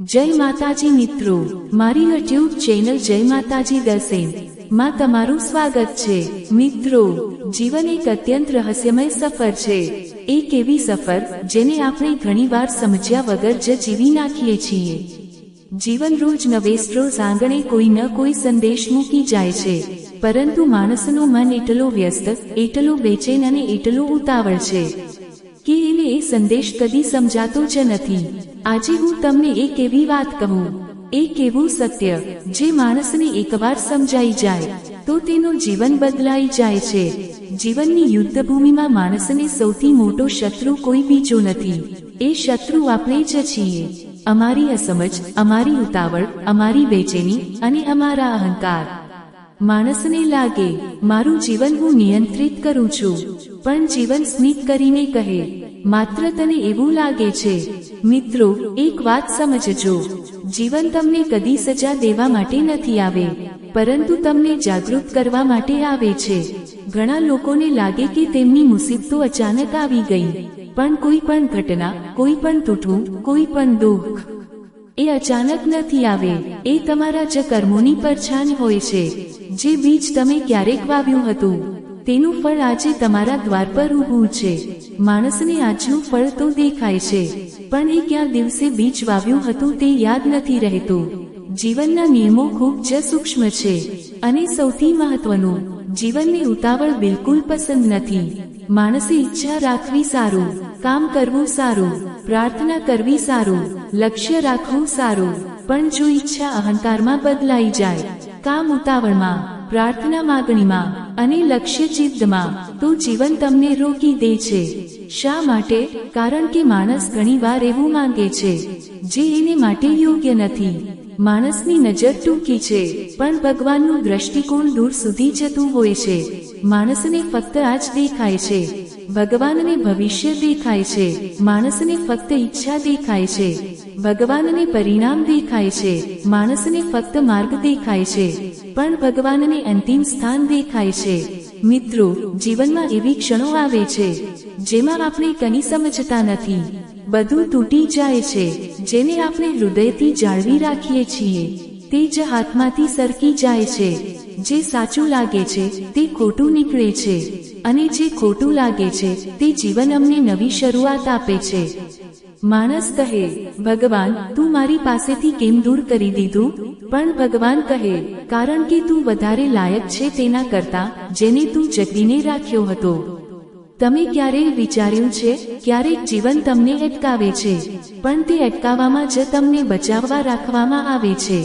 જય માતાજી મિત્રો, મારી યુટ્યુબ ચેનલ જય માતાજી દસેનમાં તમારું સ્વાગત છે. મિત્રો, જીવન એક અત્યંત રહસ્યમય સફર છે. એક એવી સફર જેને આપણે ઘણીવાર સમજ્યા વગર જ જીવી નાખીએ છીએ. જીવન રોજ નવેસ રોજ આંગણે કોઈ ન કોઈ સંદેશ મૂકી જાય છે. પરંતુ માણસનું મન એટલો વ્યસ્ત, એટલું બેચેન અને એટલું ઉતાવળ છે. કે એને એ સંદેશ કદી સમજાતો જ નથી. આજે હું તમને એક એવી વાત કહું. એક એવું સત્ય જે માણસને એકવાર સમજાઈ જાય, તો તેનું જીવન બદલાઈ જાય છે. જીવનની યુદ્ધભૂમિમાં માણસને સૌથી મોટો શત્રુ કોઈ બીજો નથી. એ શત્રુ આપણે જ છીએ. અમારી અસમજ, અમારી ઉતાવળ, અમારી બેચેની અને અમારા અહંકાર. માણસને લાગે, મારું જીવન હું નિયંત્રિત કરું છું. પણ જીવન સ્મિત કરીને કહે માત્ર તને એવું લાગે છે, મિત્રો, એક વાત સમજજો. જીવન તમને કદી સજા દેવા માટે નથી આવે, પરંતુ તમને જાગૃત કરવા માટે આવે છે. ઘણા લોકોને લાગે કે તેમની મુસીબતો અચાનક આવી ગઈ, પણ કોઈ પણ ઘટના, કોઈ પણ તૂટવું, કોઈ પણ દુઃખ, એ અચાનક નથી આવે. એ તમારા જ કર્મોની પરછાન હોય છે. જે બીજ તમે ક્યારેક વાવ્યું હતું, તેનું ફળ આજે તમારા દ્વાર પર ઊભું છે. માણસને આજનું ફળ તો દેખાય છે, પણ એ ક્યાં દિવસે બીજ વાવ્યું હતું તે યાદ નથી રહેતું. જીવનના નિયમો ખૂબ જ સૂક્ષ્મ છે અને સૌથી મહત્વનું, જીવનની ઉતાવળ બિલકુલ પસંદ નથી. માણસે ઈચ્છા રાખવી સારું, કામ કરવું સારું, પ્રાર્થના કરવી સારું, લક્ષ્ય રાખવું સારું, પણ જો ઈચ્છા અહંકારમાં બદલાઈ જાય, કામ ઉતાવળમાં પ્રાર્થના માગણીમાં અને લક્ષ્ય ચિત્તમાં, તો જીવન તમને રોકી દે છે. શા માટે? કારણ કે માણસ ઘણીવાર એવું માંગે છે, જે એને માટે યોગ્ય નથી. માણસની નજર ટૂંકી છે, પણ ભગવાનનું દ્રષ્ટિકોણ દૂર સુધી જતું હોય છે. માણસને ફક્ત આ જ દેખાય છે. ભગવાનને ભવિષ્ય દેખાય છે, માણસને ફક્ત ઈચ્છા દેખાય છે, ભગવાનને પરિણામ દેખાય છે, માણસને ફક્ત માર્ગ દેખાય છે, પણ ભગવાનને અંતિમ સ્થાન દેખાય છે. મિત્રો, જીવનમાં એવી ક્ષણો આવે છે, જેમાં આપણે કની સમજતા નથી. બધું તૂટી જાય છે, જેને આપણે હૃદયથી જાળવી રાખીએ છીએ. તે જ હાથમાંથી સરકી જાય છે. જે સાચું લાગે છે, તે ખોટું નીકળે છે. અને જે ખોટું લાગે છે, તે જીવન અમને નવી શરૂઆત આપે છે. માણસ કહે, ભગવાન, તું મારી પાસેથી કેમ દૂર કરી દીધું? પણ ભગવાન કહે, કારણ કે તું વધારે લાયક છે તેના કરતા, જેને તું જગીને રાખ્યો હતો. તમે ક્યારેય વિચાર્યું છે, ક્યારેક જીવન તમને અટકાવે છે, પણ તે અટકાવવામાં જ તમને બચાવવા રાખવામાં આવે છે.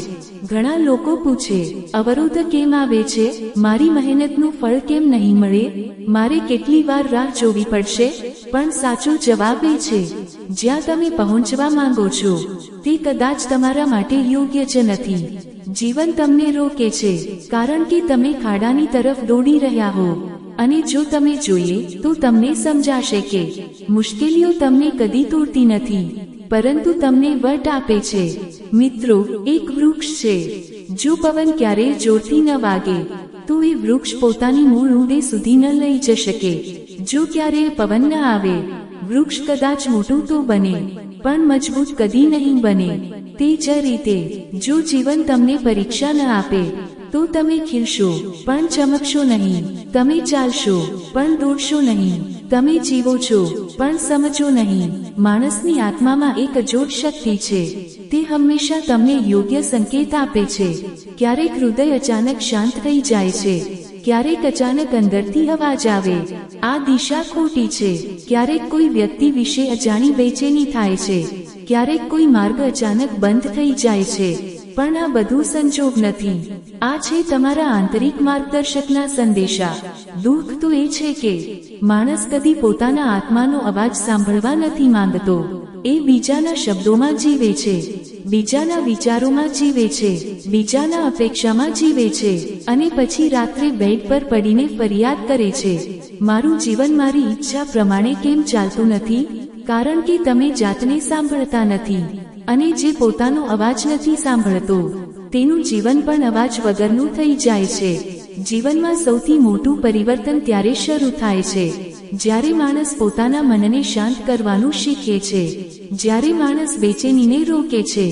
ઘણા લોકો પૂછે, અવરોધ કેમ આવે છે? મારી મહેનતનું ફળ કેમ નહીં મળે? મારે કેટલી વાર રાહ જોવી પડશે? પણ સાચો જવાબ એ છે, જ્યાં તમે પહોંચવા માંગો છો, તે કદાચ તમારા માટે યોગ્ય જ નથી. જીવન તમને રોકે છે, કારણ કે તમે ખાડાની તરફ દોડી રહ્યા હો. અને જો તમે જોઈએ, તો તમને સમજાશે કે મુશ્કેલીઓ તમને કદી તોડતી નથી, પરંતુ તમને વટ આપે છે. મિત્રો, એક વૃક્ષ છે. જો પવન ક્યારેય જોરથી ન વાગે, તો એ વૃક્ષ પોતાની મૂળ ઊંડે સુધી ન લઈ જઈ શકે. જો ક્યારેય પવન ન આવે, વૃક્ષ કદાચ મોટું તો બને, પણ મજબૂત કદી નહીં બને. તે જ રીતે, જો જીવન તમને પરીક્ષા ન આપે તો તમે ખીલશો, પણ ચમકશો નહીં. તમે ચાલશો, પણ દોડશો નહીં. તમે જીવો છો પણ સમજો નહીં. માણસની આત્મામાં એક અજોડ શક્તિ છે. તે હંમેશા તમને યોગ્ય સંકેત આપે છે. ક્યારેક હૃદય અચાનક શાંત થઈ જાય છે. ક્યારેક અચાનક અંદરથી અવાજ આવે. આ દિશા ખોટી છે. ક્યારેક કોઈ વ્યક્તિ વિશે અજાણી બેચેની થાય છે. ક્યારેક કોઈ માર્ગ અચાનક બંધ થઈ જાય છે. પણ આ બધું સંજોગ નથી. આ છે તમારા આંતરિક માર્ગદર્શકના સંદેશા. દુઃખ તો એ છે કે, માણસ કદી પોતાના આત્માનો અવાજ સાંભળવા નથી માંગતો. એ બીજાના શબ્દોમાં જીવે છે, બીજાના વિચારોમાં જીવે છે, બીજાના અપેક્ષામાં જીવે છે, અને પછી રાત્રે બેડ પર પડીને ફરિયાદ કરે છે. મારું જીવન મારી ઈચ્છા પ્રમાણે કેમ ચાલતું નથી? કારણ કે તમે જાતને સાંભળતા નથી, અને જે પોતાનો અવાજ નથી સાંભળતો. તેનું જીવન પણ અવાજ વગરનું થઈ જાય છે. જીવનમાં સૌથી મોટું પરિવર્તન ત્યારે શરૂ થાય છે, જ્યારે માણસ પોતાના મનને શાંત કરવાનું શીખે છે, જ્યારે માણસ બેચેનીને રોકે છે,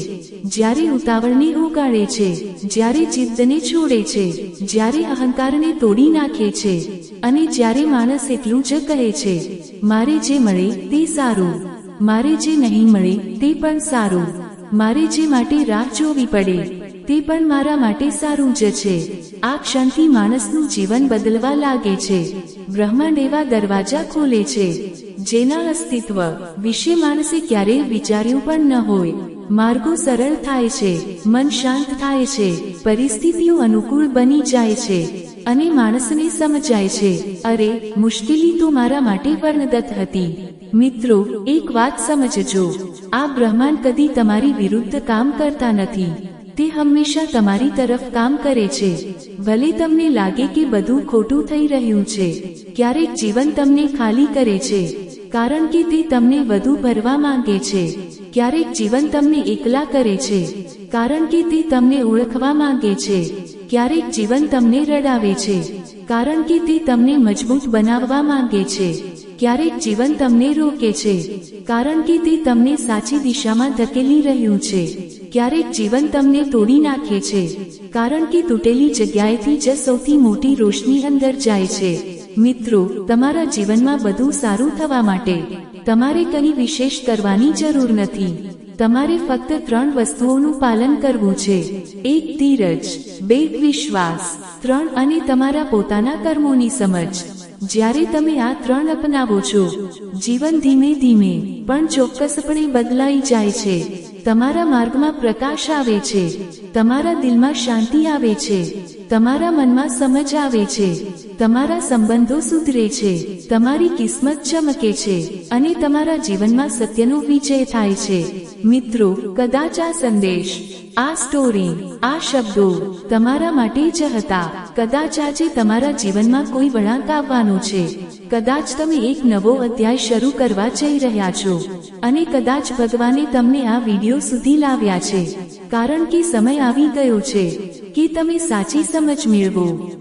જ્યારે ઉતાવળને ઉગાડે છે, જ્યારે ચિત્તને છોડે છે, જ્યારે અહંકારને તોડી નાખે છે, અને જ્યારે માણસ એટલું જ કહે છે, મારે જે મળે તે સારું, મારે જે નહીં મળે તે પણ સારું, મારે જે માટે રાહ જોવી પડે. તે પણ મારા માટે સારું જ છે. આ ક્ષણથી માણસનું જીવન બદલવા લાગે છે. બ્રહ્માંડ એવા દરવાજા ખોલે છે, જેના અસ્તિત્વ વિશે માણસે ક્યારેય વિચાર્યું પણ ન હોય. માર્ગો સરળ થાય છે, મન શાંત થાય છે, પરિસ્થિતિઓ અનુકૂળ બની જાય છે, અને માણસને સમજાય છે. અરે, મુશ્કેલી તો મારા માટે વર્ણદત્ત હતી. મિત્રો, એક વાત સમજજો. આ બ્રહ્માંડ કદી તમારી વિરુદ્ધ કામ કરતા નથી. તે હંમેશા તમારી તરફ કામ કરે છે. ભલે તમને લાગે કે બધું ખોટું થઈ રહ્યું છે, ક્યારેક જીવન તમને ખાલી કરે છે, કારણ કે તે તમને વધુ ભરવા માંગે છે. ક્યારેક જીવન તમને એકલા કરે છે, કારણ કે તે તમને ઓળખવા માંગે છે. ક્યારેક જીવન તમને રડાવે છે, કારણ કે તે તમને મજબૂત બનાવવા માંગે છે. ક્યારેક જીવન તમને રોકે છે, કારણ કે તે તમને સાચી દિશામાં ધકેલી રહ્યું છે. ક્યારેક જીવન તમને તોડી નાખે છે, કારણ કે તૂટેલી જગ્યાએથી જ સૌથી મોટી રોશની અંદર જાય છે. મિત્રો, તમારા જીવનમાં બધું સારું થવા માટે તમારે કંઈ વિશેષ કરવાની જરૂર નથી. તમારે ફક્ત ત્રણ વસ્તુઓનું પાલન કરવું છે. એક, ધીરજ. બે, વિશ્વાસ. ત્રણ, અને તમારા પોતાના કર્મોની સમજ. જ્યારે તમે આ ત્રણ અપનાવો છો, જીવન ધીમે ધીમે પણ ચોક્કસપણે બદલાઈ જાય છે. તમારા માર્ગમાં પ્રકાશ આવે છે. તમારા દિલમાં શાંતિ આવે છે. તમારા મનમાં સમજ આવે છે. તમારા સંબંધો સુધરે છે, તમારી કિસ્મત ચમકે છે અને તમારા જીવનમાં સત્યનો વિજય થાય છે. મિત્રો, કદાચ આ સંદેશ, આ સ્ટોરી આ શબ્દો તમારા માટે જ હતા. કદાચ આજે તમારા જીવનમાં કોઈ વળાંક આવવાનો છે. કદાચ તમે એક નવો અધ્યાય શરૂ કરવા જઈ રહ્યા છો અને કદાચ ભગવાને તમને આ વિડિયો સુધી લાવ્યા છે. કારણ કે સમય આવી ગયો છે કે તમે સાચી સમજ મેળવો.